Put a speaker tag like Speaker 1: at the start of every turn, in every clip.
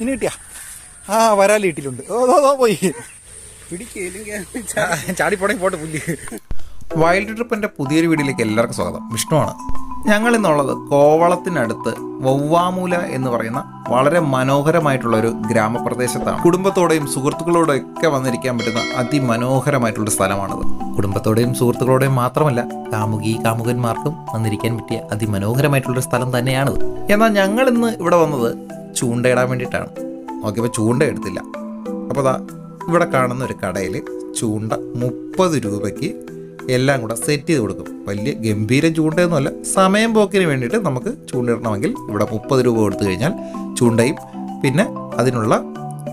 Speaker 1: ഇനി കിട്ടിയാ? ആ വരാൽ വീട്ടിലുണ്ട് ഓ പോയി. ചാടിപ്പോടെ പോട്ടെ പുല്ലി.
Speaker 2: വൈൽഡ് ട്രിപ്പിന്റെ പുതിയൊരു വീഡിയോയിലേക്ക് എല്ലാവർക്കും സ്വാഗതം. വിഷ്ണുവാണ്. ഞങ്ങൾ ഇന്നുള്ളത് കോവളത്തിനടുത്ത് വവ്വാമൂല എന്ന് പറയുന്ന വളരെ മനോഹരമായിട്ടുള്ള ഒരു ഗ്രാമപ്രദേശത്താണ്. കുടുംബത്തോടെയും സുഹൃത്തുക്കളോടെയും ഒക്കെ വന്നിരിക്കാൻ പറ്റുന്ന അതിമനോഹരമായിട്ടുള്ള സ്ഥലമാണത്. കുടുംബത്തോടെയും സുഹൃത്തുക്കളോടെയും മാത്രമല്ല കാമുകി കാമുകന്മാർക്കും വന്നിരിക്കാൻ പറ്റിയ അതിമനോഹരമായിട്ടുള്ള സ്ഥലം തന്നെയാണത്. എന്നാൽ ഞങ്ങൾ ഇന്ന് ഇവിടെ വന്നത് ചൂണ്ടയിടാൻ വേണ്ടിയിട്ടാണ്. നോക്കിയപ്പോൾ ചൂണ്ട എടുത്തില്ല. അപ്പോൾ അതാ ഇവിടെ കാണുന്ന ഒരു കടയിൽ ചൂണ്ട മുപ്പത് രൂപയ്ക്ക് എല്ലാം കൂടെ സെറ്റ് ചെയ്ത് കൊടുക്കും. വലിയ ഗംഭീര ചൂണ്ടയൊന്നുമല്ല സമയം പോക്കിന് വേണ്ടിയിട്ട് നമുക്ക് ചൂണ്ടയിടണമെങ്കിൽ ഇവിടെ മുപ്പത് രൂപ കൊടുത്തു കഴിഞ്ഞാൽ ചൂണ്ടയും പിന്നെ അതിനുള്ള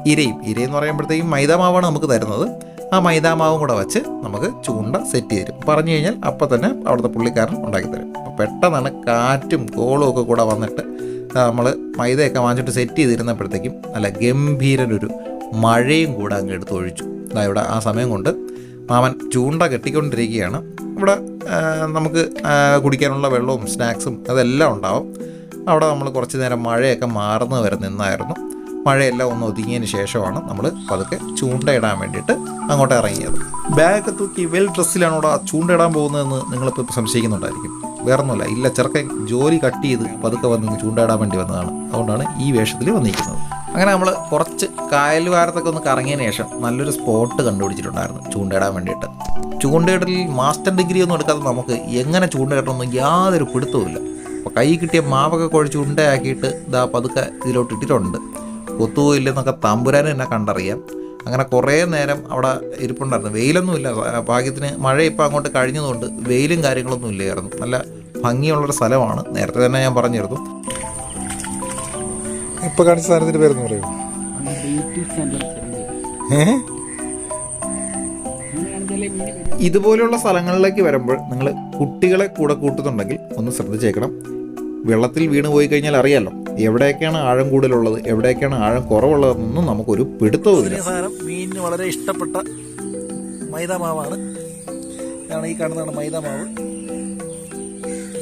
Speaker 2: ഇരയും. ഇരയെന്ന് പറയുമ്പോഴത്തേക്കും മൈദാമാവാണ് നമുക്ക് തരുന്നത്. ആ മൈദാമാവും കൂടെ വെച്ച് നമുക്ക് ചൂണ്ട സെറ്റ് ചെയ്ത് തരും. പറഞ്ഞു കഴിഞ്ഞാൽ അപ്പം തന്നെ അവിടുത്തെ പുള്ളിക്കാരൻ ഉണ്ടാക്കി തരും. പെട്ടെന്നാണ് കാറ്റും കോളും ഒക്കെ കൂടെ വന്നിട്ട് നമ്മൾ മൈദയൊക്കെ വാങ്ങിച്ചിട്ട് സെറ്റ് ചെയ്തിരുന്നപ്പോഴത്തേക്കും നല്ല ഗംഭീരനൊരു മഴയും കൂടെ അങ്ങ് എടുത്ത് ഒഴിച്ചു. ദാ ഇവിടെ ആ സമയം കൊണ്ട് മാമൻ ചൂണ്ട കെട്ടിക്കൊണ്ടിരിക്കുകയാണ്. ഇവിടെ നമുക്ക് കുടിക്കാനുള്ള വെള്ളവും സ്നാക്സും അതെല്ലാം ഉണ്ടാവും. അവിടെ നമ്മൾ കുറച്ച് നേരം മഴയൊക്കെ മാറുന്നു വരെ നിന്നായിരുന്നു. മഴയെല്ലാം ഒന്ന് ഒതുങ്ങിയതിന് ശേഷമാണ് നമ്മൾ പതുക്കെ ചൂണ്ടയിടാൻ വേണ്ടിയിട്ട് അങ്ങോട്ട് ഇറങ്ങിയത്. ബാഗൊക്കെ തൂക്കി വെൽ ഡ്രസ്സിലാണ് ചൂണ്ടയിടാൻ പോകുന്നതെന്ന് നിങ്ങളിപ്പോൾ സംശയിക്കുന്നുണ്ടായിരിക്കും. വേറൊന്നുമല്ല. ഇല്ല ചെറുക്കൻ ജോലി കട്ട് ചെയ്ത് പതുക്കെ വന്ന് ചൂണ്ടാടാൻ വേണ്ടി വന്നതാണ്. അതുകൊണ്ടാണ് ഈ വേഷത്തിൽ വന്നിരിക്കുന്നത്. അങ്ങനെ നമ്മൾ കുറച്ച് കായൽ വാരത്തൊക്കെ ഒന്ന് കറങ്ങിയതിന് ശേഷം നല്ലൊരു സ്പോട്ട് കണ്ടുപിടിച്ചിട്ടുണ്ടായിരുന്നു ചൂണ്ടയിടാൻ വേണ്ടിയിട്ട്. ചൂണ്ടയിടലിൽ മാസ്റ്റർ ഡിഗ്രി ഒന്നും എടുക്കാതെ നമുക്ക് എങ്ങനെ ചൂണ്ടയിടണമെന്ന് യാതൊരു പിടുത്തവുമില്ല അപ്പോൾ കൈ കിട്ടിയ മാവൊക്കെ കുഴച്ച് ഉണ്ടയാക്കിയിട്ട് ഇതാ പതുക്കെ ഇതിലോട്ട് ഇട്ടിട്ടുണ്ട്. കൊത്തുപോയില്ലെന്നൊക്കെ തമ്പുരാൻ എന്നെ കണ്ടറിയാം. അങ്ങനെ കുറേ നേരം അവിടെ ഇരിപ്പുണ്ടായിരുന്നു. വെയിലൊന്നുമില്ല ഭാഗ്യത്തിന് മഴ ഇപ്പോൾ അങ്ങോട്ട് കഴിഞ്ഞതുകൊണ്ട് വെയിലും കാര്യങ്ങളൊന്നും ഇല്ലായിരുന്നു. നല്ല ഭംഗിയുള്ളൊരു സ്ഥലമാണ്. നേരത്തെ തന്നെ ഞാൻ പറഞ്ഞിരുന്നു.
Speaker 1: ഇപ്പോൾ കാണിച്ച സ്ഥലത്തിന്റെ പേരെന്ന് പറയൂ.
Speaker 2: ഇതുപോലെയുള്ള സ്ഥലങ്ങളിലേക്ക് വരുമ്പോൾ നിങ്ങൾ കുട്ടികളെ കൂടെ കൂട്ടുന്നുണ്ടെങ്കിൽ ഒന്ന് ശ്രദ്ധിച്ചേക്കണം. വെള്ളത്തിൽ വീണ് പോയി കഴിഞ്ഞാൽ അറിയാലോ. എവിടെയൊക്കെയാണ് ആഴം കൂടുതലുള്ളത് എവിടെയൊക്കെയാണ് ആഴം കുറവുള്ളതെന്നൊന്നും നമുക്കൊരു പിടുത്തവുമില്ല
Speaker 1: സാധനം മീനിന് വളരെ ഇഷ്ടപ്പെട്ട മൈദാമാവാണ്. ഇതാണ് ഈ കാണുന്നതാണ് മൈദാമാവ്.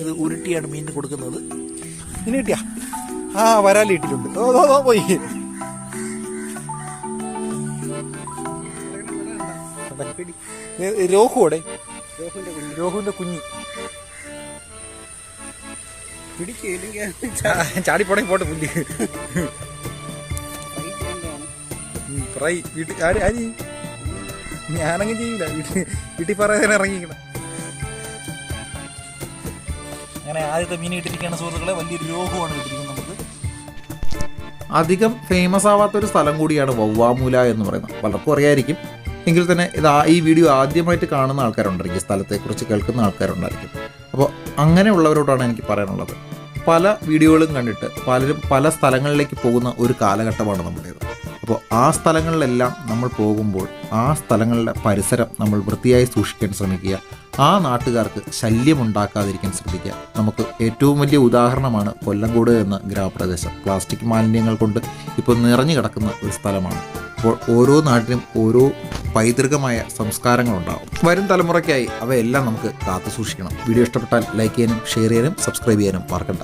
Speaker 1: ഇത് ഉരുട്ടിയാണ് മീനിന് കൊടുക്കുന്നത്. ഇനി കിട്ടിയാ? ആ വരാലി ഇട്ടിട്ടുണ്ട്. ഓ പോയി. രോഹുടെ രോഹുവിന്റെ കുഞ്ഞ്. ചാടിപ്പോടെ പോട്ടെ പുല്ല് ഫ്രൈ വീട്ടിൽ ആര് ആര്? ഞാനങ്ങ് ചെയ്യില്ല വീട്ടിൽ വീട്ടിൽ പറയാൻ ഇറങ്ങിക്കണം അങ്ങനെ ആദ്യത്തെ മീൻ കിട്ടിരിക്കുന്ന സുഹൃത്തുക്കളെ വലിയൊരു രോഗമാണ് ഇട്ടിരിക്കുന്നത് നമുക്ക്.
Speaker 2: അധികം ഫേമസ് ആവാത്തൊരു സ്ഥലം കൂടിയാണ് വവ്വാമൂല എന്ന് പറയുന്നത്. പലർക്കും അറിയായിരിക്കും. എങ്കിൽ തന്നെ ഇത് ഈ വീഡിയോ ആദ്യമായിട്ട് കാണുന്ന ആൾക്കാരുണ്ടായിരിക്കും. സ്ഥലത്തെക്കുറിച്ച് കേൾക്കുന്ന ആൾക്കാരുണ്ടായിരിക്കും. അപ്പോൾ അങ്ങനെയുള്ളവരോടാണ് എനിക്ക് പറയാനുള്ളത്. പല വീഡിയോകളും കണ്ടിട്ട് പലരും പല സ്ഥലങ്ങളിലേക്ക് പോകുന്ന ഒരു കാലഘട്ടമാണ് നമ്മുടേത്. അപ്പോൾ ആ സ്ഥലങ്ങളിലെല്ലാം നമ്മൾ പോകുമ്പോൾ ആ സ്ഥലങ്ങളുടെ പരിസരം നമ്മൾ വൃത്തിയായി സൂക്ഷിക്കാൻ ശ്രമിക്കുക. ആ നാട്ടുകാർക്ക് ശല്യമുണ്ടാക്കാതിരിക്കാൻ ശ്രദ്ധിക്കുക. നമുക്ക് ഏറ്റവും വലിയ ഉദാഹരണമാണ് കൊല്ലങ്കോട് എന്ന ഗ്രാമപ്രദേശം. പ്ലാസ്റ്റിക് മാലിന്യങ്ങൾ കൊണ്ട് ഇപ്പോൾ നിറഞ്ഞു കിടക്കുന്ന ഒരു സ്ഥലമാണ്. അപ്പോൾ ഓരോ നാട്ടിലും ഓരോ പൈതൃകമായ സംസ്കാരങ്ങളുണ്ടാവും. വരും തലമുറയ്ക്കായി അവയെല്ലാം നമുക്ക് കാത്തു സൂക്ഷിക്കണം വീഡിയോ ഇഷ്ടപ്പെട്ടാൽ ലൈക്ക് ചെയ്യാനും ഷെയർ ചെയ്യാനും സബ്സ്ക്രൈബ് ചെയ്യാനും മറക്കണ്ട.